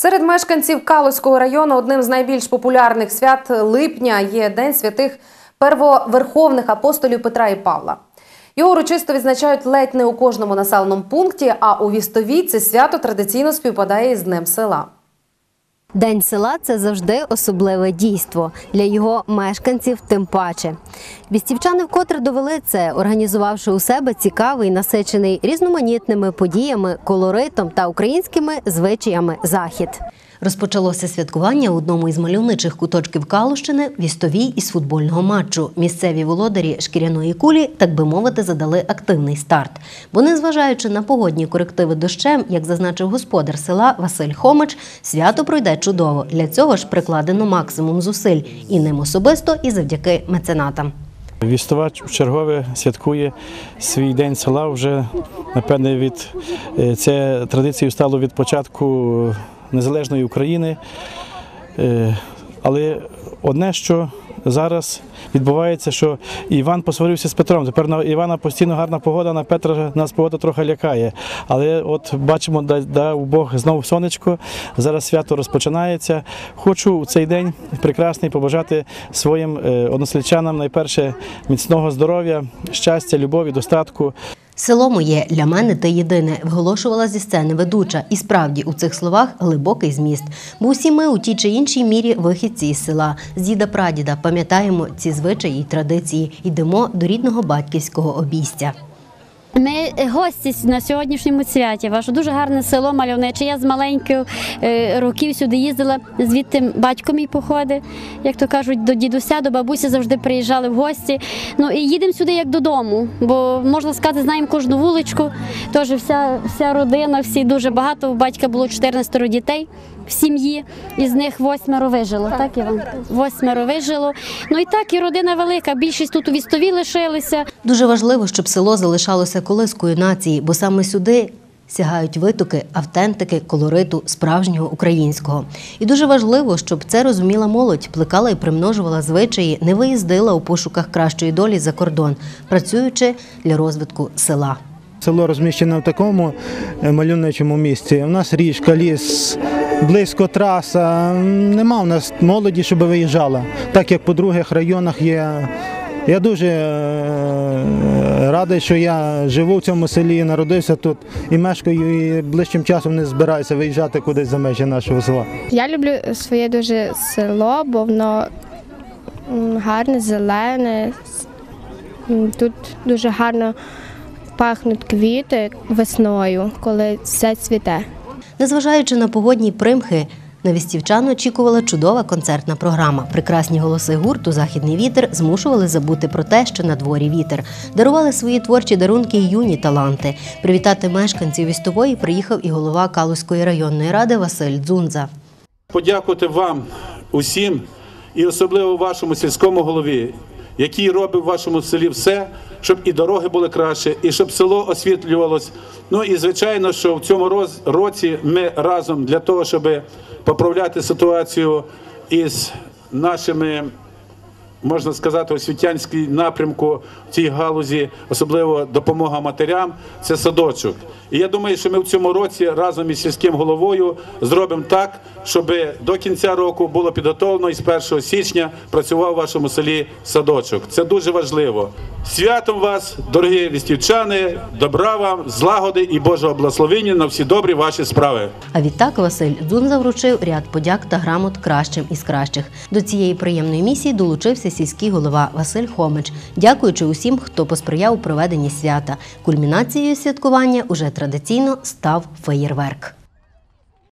Серед мешканців Калузького району одним з найбільш популярних свят липня є День святих первоверховних апостолів Петра і Павла. Його урочисто відзначають ледь не у кожному населеному пункті, а у Вістовій це свято традиційно співпадає із Днем села. День села це завжди особливе дійство для його мешканців, тим паче. Вістівчани вкотре довели це, організувавши у себе цікавий, насичений різноманітними подіями, колоритом та українськими звичаями захід. Розпочалося святкування у одному із мальовничих куточків Калущини вістовій із футбольного матчу. Місцеві володарі шкіряної кулі, так би мовити, задали активний старт. Бо, незважаючи на погодні корективи дощем, як зазначив господар села Василь Хомич, свято пройде чудово. Для цього ж прикладено максимум зусиль і ним особисто, і завдяки меценатам. Вістова чергове святкує свій день села вже, напевне, від е, це традицією стало від початку незалежної України. Але одне, що зараз відбувається, що Іван посварився з Петром. Тепер на Івана постійно гарна погода, на Петра нас погода трохи лякає. Але от бачимо, да- дав Бог знову сонечко. Зараз свято розпочинається. Хочу у цей день прекрасний побажати своїм е, односельчанам найперше міцного здоров'я, щастя, любові, достатку. Село моє для мене те єдине, вголошувала зі сцени ведуча. І справді у цих словах глибокий зміст. Бо усі ми у тій чи іншій мірі вихідці із села, з діда прадіда пам'ятаємо ці звичаї й традиції. Йдемо до рідного батьківського обійстя. Ми е, гості на сьогоднішньому святі. Ваше дуже гарне село мальовниче. Я з маленьких е, років сюди їздила, звідти батько мій походить, як то кажуть, до дідуся, до бабусі завжди приїжджали в гості. Ну і їдемо сюди як додому, бо можна сказати, знаємо кожну вуличку. Тож вся, вся родина, всі дуже багато. У батька було 14 дітей в сім'ї, із них восьмеро вижило. Так, Іван? Восьмеро вижило. Ну і так, і родина велика. Більшість тут у вістові лишилися. Дуже важливо, щоб село залишалося колискою нації, бо саме сюди. Сягають витоки, автентики, колориту справжнього українського. І дуже важливо, щоб це розуміла молодь, плекала і примножувала звичаї, не виїздила у пошуках кращої долі за кордон, працюючи для розвитку села. Село розміщене в такому е, мальовничому місці. У нас річка, ліс, близько траса. Нема у нас молоді, щоб виїжджала. Так як по других районах є. Я дуже е, радий, що я живу в цьому селі, народився тут і мешкаю, і ближчим часом не збираюся виїжджати кудись за межі нашого села. Я люблю своє дуже село, бо воно гарне, зелене. Тут дуже гарно пахнуть квіти весною, коли все цвіте. Незважаючи на погодні примхи, на вістівчан очікувала чудова концертна програма. Прекрасні голоси гурту Західний вітер змушували забути про те, що на дворі вітер. Дарували свої творчі дарунки й юні таланти. Привітати мешканців вістової приїхав і голова Калузької районної ради Василь Дзунза. подякувати вам усім і особливо вашому сільському голові, який робив в вашому селі все, щоб і дороги були краще, і щоб село освітлювалось. Ну і звичайно, що в цьому році ми разом для того, щоб поправляти ситуацію із нашими можна сказати, освітянський напрямку в цій галузі, особливо допомога матерям, це садочок. І я думаю, що ми в цьому році разом із сільським головою зробимо так, щоб до кінця року було підготовлено і з 1 січня працював в вашому селі садочок. Це дуже важливо. Святом вас, дорогі вістівчани, добра вам, злагоди і Божого благословення на всі добрі ваші справи. А відтак Василь Дзунза вручив ряд подяк та грамот кращим із кращих. До цієї приємної місії долучився сільський голова Василь Хомич, дякуючи усім, хто посприяв у проведенні свята. Кульмінацією святкування уже традиційно став феєрверк.